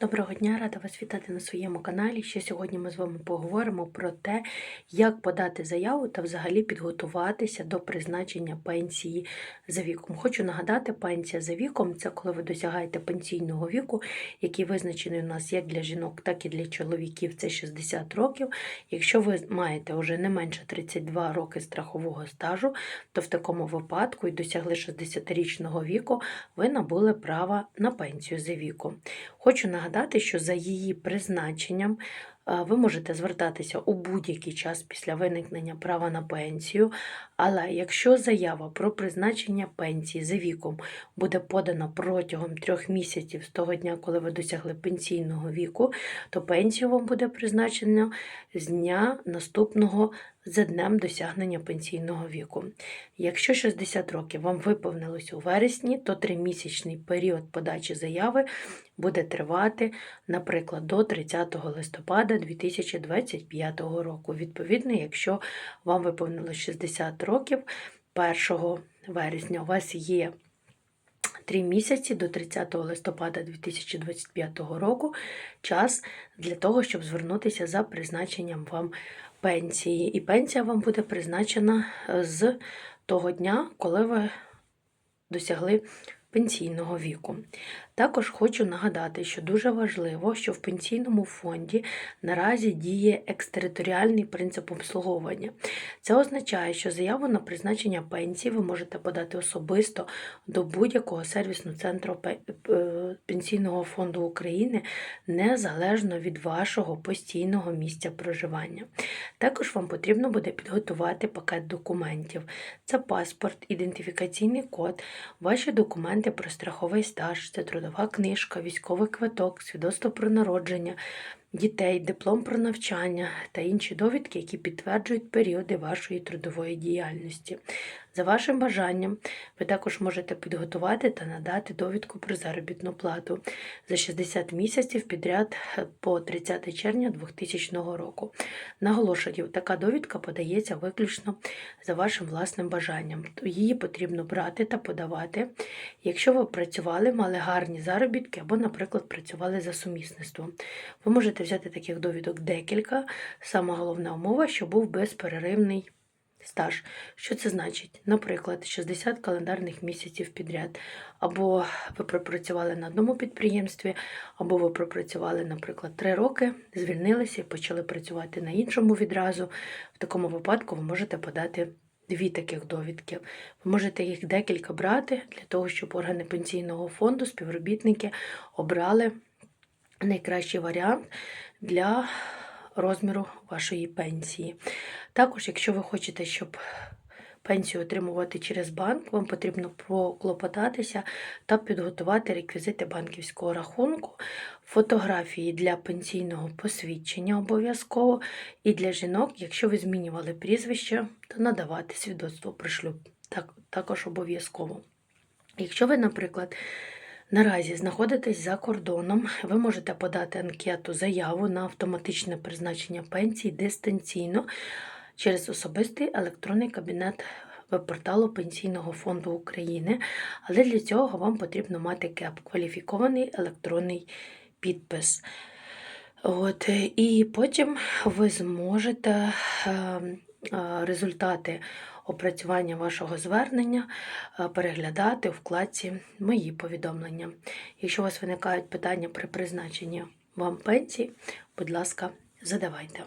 Доброго дня, рада вас вітати на своєму каналі. Ще сьогодні ми з вами поговоримо про те, як подати заяву та взагалі підготуватися до призначення пенсії за віком. Хочу нагадати, пенсія за віком це коли ви досягаєте пенсійного віку, який визначений у нас як для жінок, так і для чоловіків. Це 60 років. Якщо ви маєте вже не менше 32 роки страхового стажу, то в такому випадку і досягли 60-річного віку, ви набули права на пенсію за віком. Хочу нагадати, що за її призначенням ви можете звертатися у будь-який час після виникнення права на пенсію. Але якщо заява про призначення пенсії за віком буде подана протягом трьох місяців з того дня, коли ви досягли пенсійного віку, то пенсію вам буде призначено з дня наступного за днем досягнення пенсійного віку. Якщо 60 років вам виповнилось у вересні, то тримісячний період подачі заяви буде тривати, наприклад, до 30 листопада 2025 року. Відповідно, якщо вам виповнилось 60 років, 1 вересня у вас є 3 місяці до 30 листопада 2025 року час для того, щоб звернутися за призначенням вам пенсії. І пенсія вам буде призначена з того дня, коли ви досягли пенсійного віку. Також хочу нагадати, що дуже важливо, що в пенсійному фонді наразі діє екстериторіальний принцип обслуговування. Це означає, що заяву на призначення пенсії ви можете подати особисто до будь-якого сервісного центру Пенсійного фонду України незалежно від вашого постійного місця проживання. Також вам потрібно буде підготувати пакет документів. Це паспорт, ідентифікаційний код, ваші документи про страховий стаж, це трудова книжка, військовий квиток, свідоцтво про народження, дітей, диплом про навчання та інші довідки, які підтверджують періоди вашої трудової діяльності. За вашим бажанням, ви також можете підготувати та надати довідку про заробітну плату за 60 місяців підряд по 30 червня 2000 року. Наголошую, така довідка подається виключно за вашим власним бажанням. Її потрібно брати та подавати, якщо ви працювали, мали гарні заробітки або, наприклад, працювали за сумісництвом. Ви можете взяти таких довідок декілька. Сама головна умова, що був безперервний стаж. Що це значить? Наприклад, 60 календарних місяців підряд. Або ви пропрацювали на одному підприємстві, або ви пропрацювали, наприклад, 3 роки, звільнилися і почали працювати на іншому відразу. В такому випадку ви можете подати. Дві таких довідки. Ви можете їх декілька брати для того, щоб органи пенсійного фонду, співробітники обрали найкращий варіант для розміру вашої пенсії. Також, якщо ви хочете, щоб пенсію отримувати через банк, вам потрібно проклопотатися та підготувати реквізити банківського рахунку, фотографії для пенсійного посвідчення обов'язково, і для жінок, якщо ви змінювали прізвище, то надавати свідоцтво про шлюб. Так, також обов'язково. Якщо ви, наприклад, Наразі знаходитесь за кордоном, ви можете подати анкету заяву на автоматичне призначення пенсії дистанційно через особистий електронний кабінет веб-порталу Пенсійного фонду України, але для цього вам потрібно мати КЕП кваліфікований електронний підпис. От, І потім ви зможете ем, результати опрацювання вашого звернення е, переглядати у вкладці Мої повідомлення. Якщо у вас виникають питання при призначенні вам пенсії, будь ласка, задавайте.